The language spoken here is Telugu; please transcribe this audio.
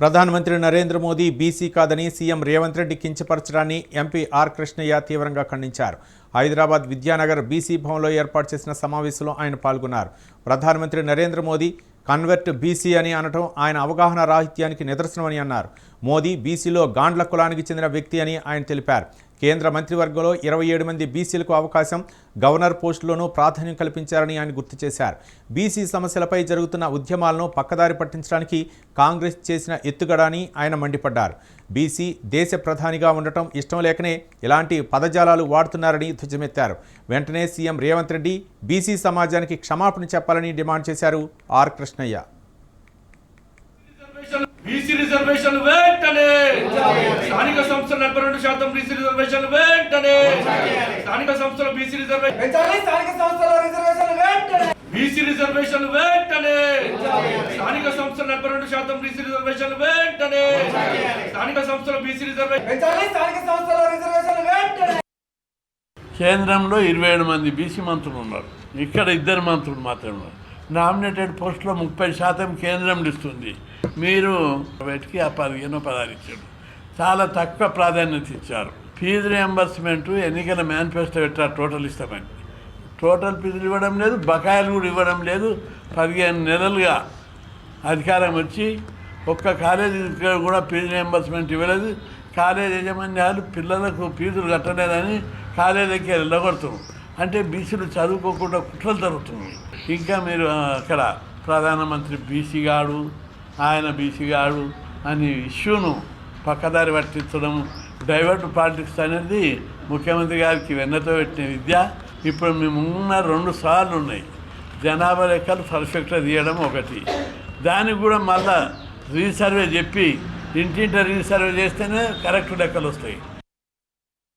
ప్రధానమంత్రి నరేంద్ర మోదీ బీసీ కాదని సీఎం రేవంత్ రెడ్డి కించపరచడాన్ని ఎంపీ ఆర్ కృష్ణయ్య తీవ్రంగా ఖండించారు. హైదరాబాద్ విద్యానగర్ బీసీ భవన్లో ఏర్పాటు చేసిన సమావేశంలో ఆయన పాల్గొన్నారు. ప్రధానమంత్రి నరేంద్ర మోదీ కన్వర్ట్ బీసీ అని అనటం ఆయన అవగాహన రాహిత్యానికి నిదర్శనమని అన్నారు. మోదీ బీసీలో గాండ్ల కులానికి చెందిన వ్యక్తి అని ఆయన తెలిపారు. కేంద్ర మంత్రివర్గంలో ఇరవై ఏడు మంది బీసీలకు అవకాశం గవర్నర్ పోస్టులోనూ ప్రాధాన్యం కల్పించారని ఆయన గుర్తు చేశారు. బీసీ సమస్యలపై జరుగుతున్న ఉద్యమాలను పక్కదారి పట్టించడానికి కాంగ్రెస్ చేసిన ఎత్తుగడ అని ఆయన మండిపడ్డారు. బీసీ దేశ ప్రధానిగా ఉండటం ఇష్టం లేకనే ఇలాంటి పదజాలాలు వాడుతున్నారని ధ్వజమెత్తారు. వెంటనే సీఎం రేవంత్ రెడ్డి బీసీ సమాజానికి క్షమాపణ చెప్పాలని డిమాండ్ చేశారు ఆర్ కృష్ణయ్య. బీసీ రిజర్వేషన్ వెంటనే నలభై రెండు శాతం బీసీ రిజర్వేషన్ వెంటనే. స్థానిక సంస్థల బీసీ రిజర్వేషన్ బీసీ రిజర్వేషన్ వెంటనే. స్థానిక సంస్థల నలభై రెండు శాతం బీసీ రిజర్వేషన్ వెంటనే. స్థానిక సంస్థల బీసీ రిజర్వేషన్ కేంద్రంలో ఇరవై ఏడు మంది బీసీ మంత్రులు ఉన్నారు. ఇక్కడ ఇద్దరు మంత్రులు మాత్రమే ఉన్నారు. నామినేటెడ్ పోస్టులో ముప్పై శాతం కేంద్రం ఇస్తుంది. మీరు వీటికి ఆ పదిహేను పదహారు ఇచ్చారు. చాలా తక్కువ ప్రాధాన్యత ఇచ్చారు. ఫీజు రియంబర్స్మెంట్ ఎన్నికల మేనిఫెస్టో పెట్టారు టోటల్ ఇస్తామని టోటల్ ఫీజులు ఇవ్వడం లేదు బకాయిలు కూడా ఇవ్వడం లేదు. పదిహేను నెలలుగా అధికారం వచ్చి ఒక్క కాలేజీ కూడా ఫీజు రియంబర్స్మెంట్ ఇవ్వలేదు. కాలేజ్ యజమాన్యాలు పిల్లలకు ఫీజులు కట్టలేదని కాలేజీకి వెళ్ళగొడుతున్నాం అంటే బీసీలు చదువుకోకుండా కుట్రలు జరుగుతున్నాయి. ఇంకా మీరు అక్కడ ప్రధానమంత్రి బీసీ గాడు ఆయన బీసీ గాడు అని ఇష్యూను పక్కదారి పట్టించడం డైవర్ట్ పాలిటిక్స్ అనేది ముఖ్యమంత్రి గారికి వెన్నతో పెట్టిన విద్య. ఇప్పుడు మేము ఉన్న రెండు సార్లు ఉన్నాయి. జనాభా లెక్కలు పర్ఫెక్ట్గా తీయడం ఒకటి. దానికి కూడా మళ్ళా రీసర్వే చెప్పి ఇంటింట రీసర్వే చేస్తేనే కరెక్ట్ లెక్కలు వస్తాయి